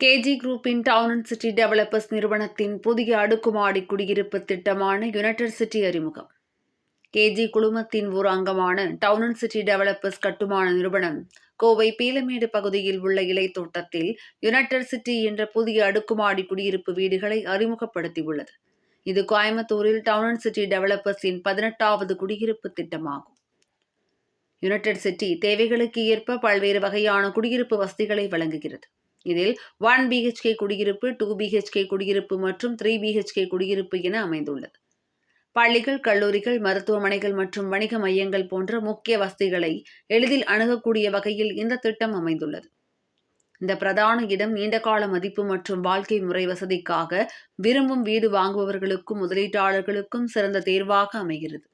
KG குரூப்பின் down and city developers நிறுவனத்தின் புதிய அடுக்குமாடி குடியிருப்பு திட்டமான யுனைடெட் சிட்டி அறிமுகம். கேஜி குழுமத்தின் ஒரு அங்கமான டவுன் அண்ட் சிட்டி டெவலப்பர்ஸ் கட்டுமான நிறுவனம் கோவை பீலமேடு பகுதியில் உள்ள இலை தோட்டத்தில் யுனைடெட் சிட்டி என்ற புதிய அடுக்குமாடி குடியிருப்பு வீடுகளை அறிமுகப்படுத்தியுள்ளது. இது கோயம்புத்தூரில் டவுன் அண்ட் சிட்டி டெவலப்பர்ஸின் பதினெட்டாவது குடியிருப்பு திட்டமாகும். யுனைடெட் சிட்டி தேவைகளுக்கு ஏற்ப பல்வேறு வகையான குடியிருப்பு வசதிகளை வழங்குகிறது. இதில் ஒன் பிஹெச்கே குடியிருப்பு டூ பிஹெச்கே குடியிருப்பு மற்றும் த்ரீ பிஹெச்கே குடியிருப்பு என அமைந்துள்ளது. பள்ளிகள் கல்லூரிகள் மருத்துவமனைகள் மற்றும் வணிக மையங்கள் போன்ற முக்கிய வசதிகளை எளிதில் அணுகக்கூடிய வகையில் இந்த திட்டம் அமைந்துள்ளது. இந்த பிரதான இடம் நீண்டகால மதிப்பு மற்றும் வாழ்க்கை முறை வசதிக்காக விரும்பும் வீடு வாங்குபவர்களுக்கும் முதலீட்டாளர்களுக்கும் சிறந்த தேர்வாக அமைகிறது.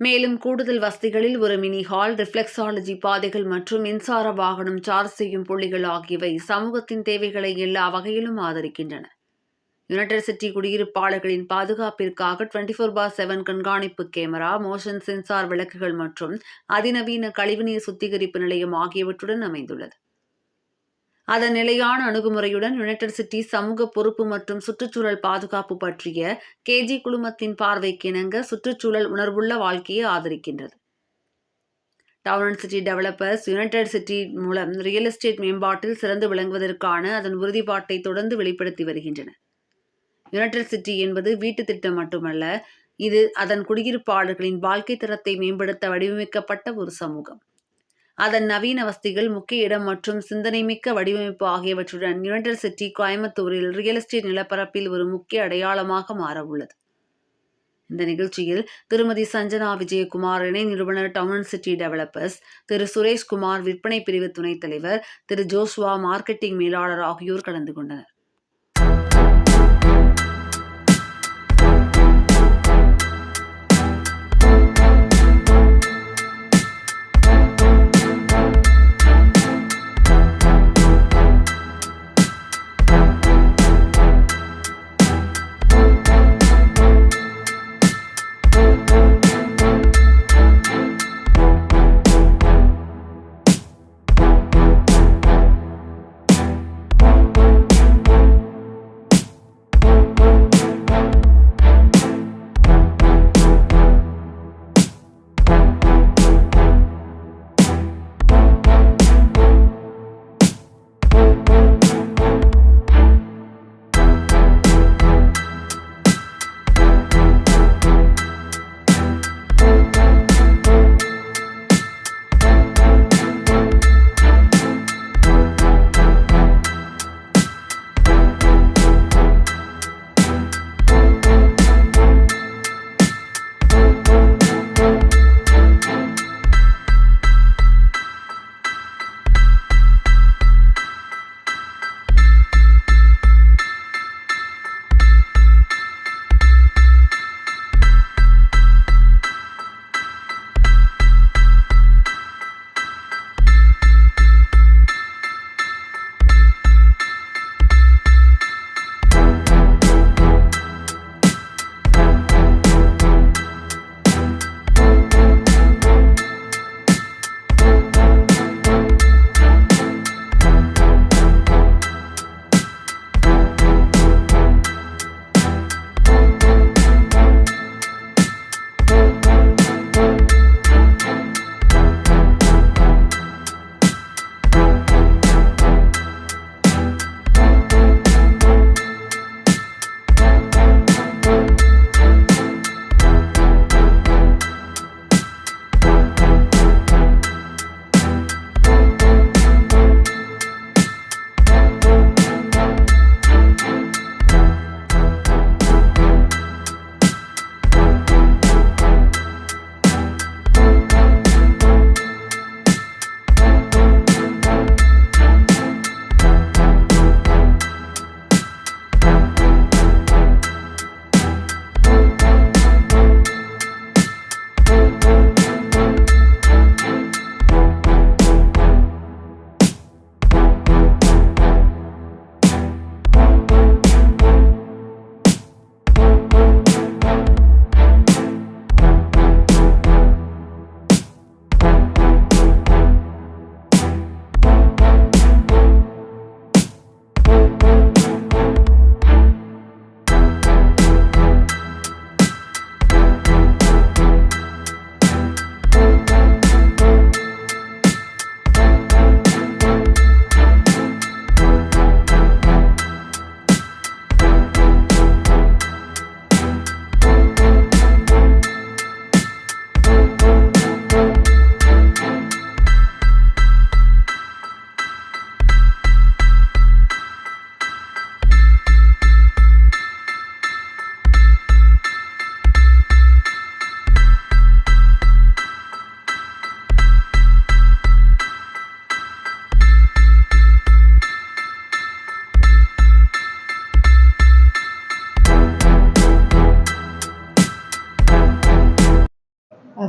மேலும் கூடுதல் வசதிகளில் ஒரு மினி ஹால் ரிஃப்ளெக்ஸாலஜி பாதைகள் மற்றும் மின்சார வாகனம் சார்ஜ் செய்யும் புள்ளிகள் ஆகியவை சமூகத்தின் தேவைகளை எல்லா வகையிலும் ஆதரிக்கின்றன. யுனைடெட் சிட்டி குடியிருப்பாளர்களின் பாதுகாப்பிற்காக டுவெண்ட்டி ஃபோர் பார் செவன் கண்காணிப்பு கேமரா மோஷன் சென்சார் விளக்குகள் மற்றும் அதிநவீன கழிவுநீர் சுத்திகரிப்பு நிலையம் ஆகியவற்றுடன் அமைந்துள்ளது. அதன் நிலையான அணுகுமுறையுடன் யுனைடெட் சிட்டி சமூக பொறுப்பு மற்றும் சுற்றுச்சூழல் பாதுகாப்பு பற்றிய கேஜி குழுமத்தின் பார்வைக்கு இணங்க சுற்றுச்சூழல் உணர்வுள்ள வாழ்க்கையை ஆதரிக்கின்றது. Town and city developers united city மூலம் ரியல் எஸ்டேட் மேம்பாட்டில் சிறந்து விளங்குவதற்கான அதன் உறுதிப்பாட்டை தொடர்ந்து வெளிப்படுத்தி வருகின்றன. யுனைடெட் சிட்டி என்பது வீட்டு திட்டம் மட்டுமல்ல இது அதன் குடியிருப்பாளர்களின் வாழ்க்கை தரத்தை மேம்படுத்த வடிவமைக்கப்பட்ட ஒரு சமூகம். அதன் நவீன வசதிகள் முக்கிய இடம் மற்றும் சிந்தனைமிக்க வடிவமைப்பு ஆகியவற்றுடன் யுனைடெட் சிட்டி கோயம்புத்தூரில் ரியல் எஸ்டேட் நிலப்பரப்பில் ஒரு முக்கிய அடையாளமாக மாறவுள்ளது. இந்த நிகழ்ச்சியில் திருமதி சஞ்சனா விஜயகுமார் இணை நிறுவனர் டவுன் அண்ட் சிட்டி டெவலப்பர்ஸ் திரு சுரேஷ்குமார் விற்பனை பிரிவு துணைத் தலைவர் திரு ஜோஸ்வா மார்க்கெட்டிங் மேலாளர் ஆகியோர் கலந்து கொண்டனர்.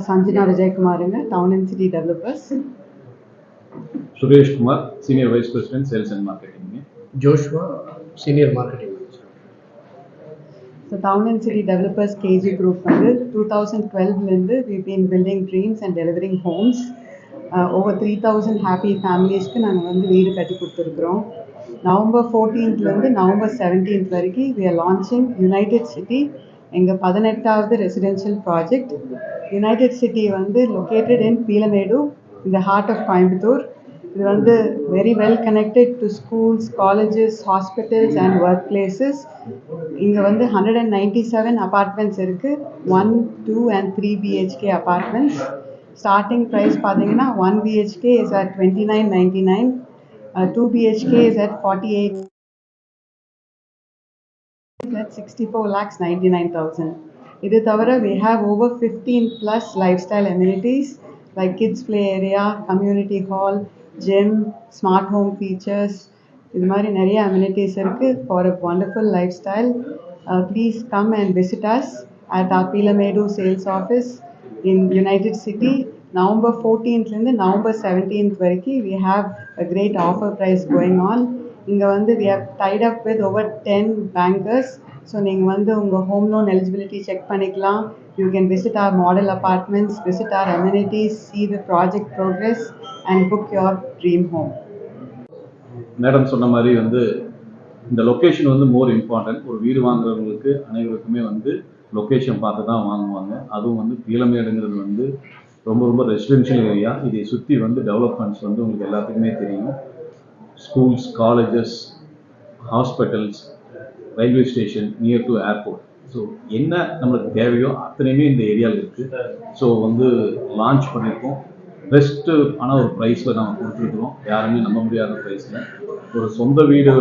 Sanjana விஜயகுமாருங்க town and city developers Suresh Kumar senior vice president sales and marketing Joshua senior marketing so town and city developers KG group வந்து two thousand டுவெல்வ்லேருந்து we been building dreams and delivering homes over three thousand happy ஃபேமிலிஸ்க்கு நாங்கள் வந்து வீடு கட்டி கொடுத்துருக்குறோம். November ஃபோர்டீன்த்லேருந்து November seventeenth வரைக்கும் we are launching united city எங்கள் பதினெட்டாவது ரெசிடென்ஷியல் ப்ராஜெக்ட் யுனைடெட் சிட்டி வந்து லொக்கேட்டட் இன் பீலமேடு இந்த ஹார்ட் ஆஃப் கோயம்புத்தூர் இது வந்து very well connected to schools colleges hospitals and work places இங்கே வந்து hundred and ninety seven apartments இருக்குது one two and three BHK apartments starting price பார்த்தீங்கன்னா one BHK is at twenty nine ninety nine two BHK is at forty eight at 64 lakhs 99,000. இது தவிர we have over fifteen plus lifestyle amenities like kids play area community hall gym smart home features இது மாதிரி நிறைய amenities இருக்குது for a wonderful lifestyle please come and visit us at Peelamedu sales office in united city November ஃபோர்டீன்த்லேருந்து November seventeenth வரைக்கும் we have a great offer price going on இங்கே வந்து we are tied up with over ten bankers so நீங்கள் வந்து உங்கள் home loan eligibility check பண்ணிக்கலாம். You can visit our model apartments visit our amenities see the project progress and book your dream home madam சொன்ன மாதிரி வந்து இந்த location வந்து more important ஒரு வீடு வாங்குறவங்களுக்கு அனைவருக்குமே வந்து லொக்கேஷன் பார்த்து தான் வாங்குவாங்க. அதுவும் வந்து கீழமேடுங்கிறது வந்து ரொம்ப ரொம்ப ரெசிடென்ஷியல் ஏரியா இதை சுற்றி வந்து டெவலப்மெண்ட்ஸ் வந்து உங்களுக்கு எல்லாத்துக்குமே தெரியும். Schools colleges hospitals railway station near to airport so என்ன நம்மளுக்கு தேவையோ அத்தனையுமே இந்த ஏரியாவில் இருக்குது ஸோ வந்து லான்ச் பண்ணியிருக்கோம் பெஸ்ட்டு ஆனால் ஒரு ப்ரைஸில் நம்ம கொடுத்துருக்குறோம். யாருமே நம்ப முடியாத ப்ரைஸில் ஒரு சொந்த வீடு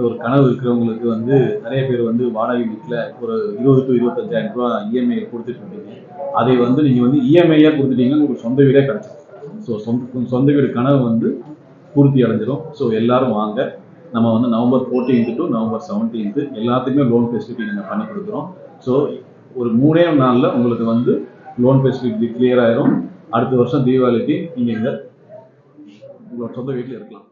ஒரு கனவு இருக்கிறவங்களுக்கு வந்து நிறைய பேர் வந்து வாடகை வீட்டில் ஒரு இருபது டு இருபத்தஞ்சாயிரம் ரூபா இஎம்ஐ கொடுத்துட்டு இருக்கீங்க அதை வந்து நீங்கள் வந்து இஎம்ஐயாக கொடுத்துட்டீங்கன்னா உங்களுக்கு சொந்த வீடே கிடச்சிடும் ஸோ சொந்த சொந்த வீடு கனவு வந்து பூர்த்தி அடைஞ்சிடும் ஸோ எல்லாரும் வாங்க. நம்ம வந்து November fourteenth to November seventeenth எல்லாத்துக்குமே லோன் ஃபெசிலிட்டி நாங்கள் பண்ணி கொடுக்குறோம். ஸோ ஒரு மூணே நாளில் உங்களுக்கு வந்து லோன் ஃபெசிலிட்டி கிளியர் ஆயிரும். அடுத்த வருஷம் தீபாவளிக்கு நீங்கள் இங்கே உங்களோட சொந்த வீட்டில் இருக்கலாம்.